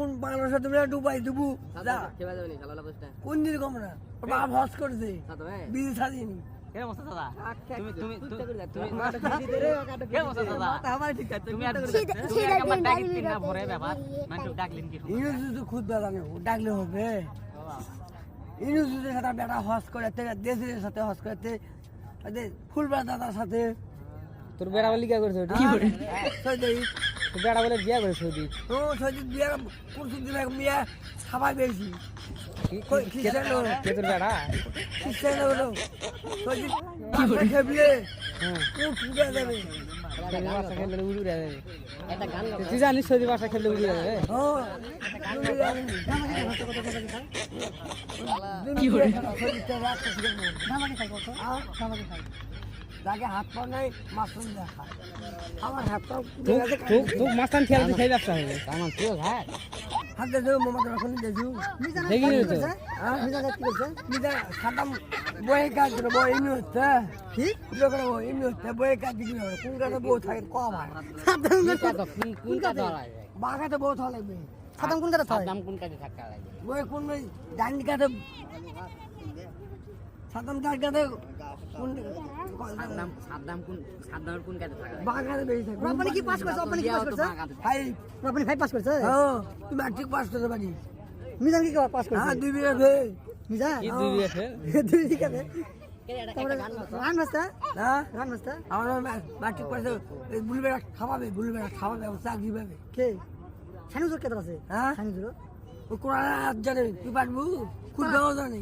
কোন ডুবাই কোন দিন কম না? বাপ হস করেছে। ডাকলে হবে। ইনু যদি সাথে বেটা হস করে দেশের সাথে হস করতে ফুলবা দাদার সাথে। তোর বেড়া বলি কে করছে? বেড়া বলে বিয়া করে সৌদি ও সৈদি বিয়ার পুরুষ দিন মিয়া খাবার বেশি কই খ্রিস্টান লোক? কে তোর বেড়া? খ্রিস্টান হলো? সৈদি খেবলে হ্যাঁ। তুই জানিস সৌদি বাসা খেললে উড়ে যাবে কি করে তাকে হাত পা নাই মাশরুম দেখা। আমার হাত পা তুই খেয়াল দিয়ে খাই ব্যবসা হবে আমার প্রিয় ভাই হাত দেখো মোমা তো রাখুন দেখো দেখি নি তো মিজা খাতাম বয়ে কাজ করে বয়ে এমনি হচ্ছে। কি? করে বয়ে এমনি হচ্ছে বয়ে কাজ দিকে কোন কাজে বউ থাকে কম হয় কোন কাজ বাগাতে বউ থাকা লাগবে। সাদাম কোন কাজ কাজে থাকা লাগে বয়ে কোন ডান্ডি কাতে সাতাম চার কাতে কোন সাদাম সাদাম কোন সাদাম কোন কাজে থাকা বাগাতে বেশি থাকে। আপনি কি পাস করছে? আপনি কি পাস করছে? ভাই আপনি ফাইভ পাস করছে? হ্যাঁ তুমি ম্যাট্রিক পাস করতে পারি মিজান কি পাস করছে? হ্যাঁ দুই বিঘা ভে মিজান? কি দুই বিয়ে ফেল দুই ঠিক রান মাস্টার হ্যাঁ। খাওয়াবে খাওয়াবে চাকরি পাবে কে? সানুজুর কেতর আছে হ্যাঁ। সানুজুর কোরআন হাত জানে তুই পারব খুদ জানে।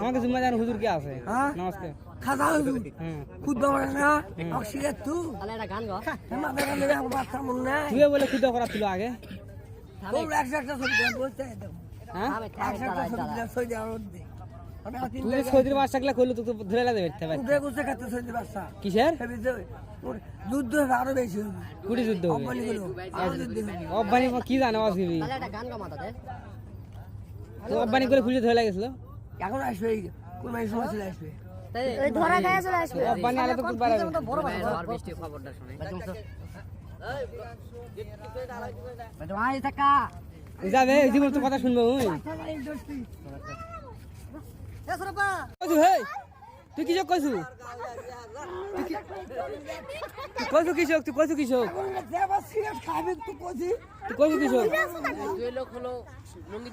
আমাকে জুম্মা জান হুজুর কে আছে? হ্যাঁ নমস্কার খাজা হইবু হ্যাঁ খুদ না অক্সিজেন তু তাহলে একটা গান গো। হেমা বেগা নেবে আমার বাচ্চা মন তুই বলে খুদ করা ছিল আগে তোর একশো একটা ছবি দেখ বলতে হ্যাঁ একশো একটা ছবি দেখ সই দেওয়ার মধ্যে আমি আর তিন তুই সৌদির বাসা গেলে কইলো তো ধরে কিসের যুদ্ধ আরও বেশি কুড়ি যুদ্ধ হবে অব্বানি কি জানো আসবি তাহলে একটা গান গো মাথাতে তো অব্বানি করে খুঁজে ধরে লাগেছিল এখন আসবে এই কোন মাসের সময় চলে আসবে? ধরা গায়ে চলে বড় কথা বৃষ্টি খবরটা শুনে। যাবে জীবন তো কথা শুনব তুই কি কইছু? তুই কি- তুই কইছু কিসক তুই সিগারেট খাবে তুই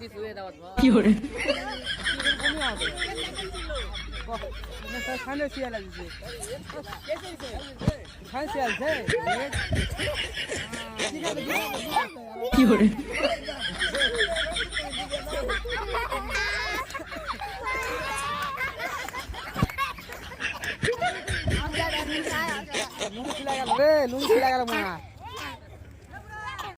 শুয়ে দাওয়াত কি করে খানে শিয়া লাগিছে খানে শিয়া আছে কি করে লুঙ্গি ছিলা গেল রে লুঙ্গি ছিলা গেল মা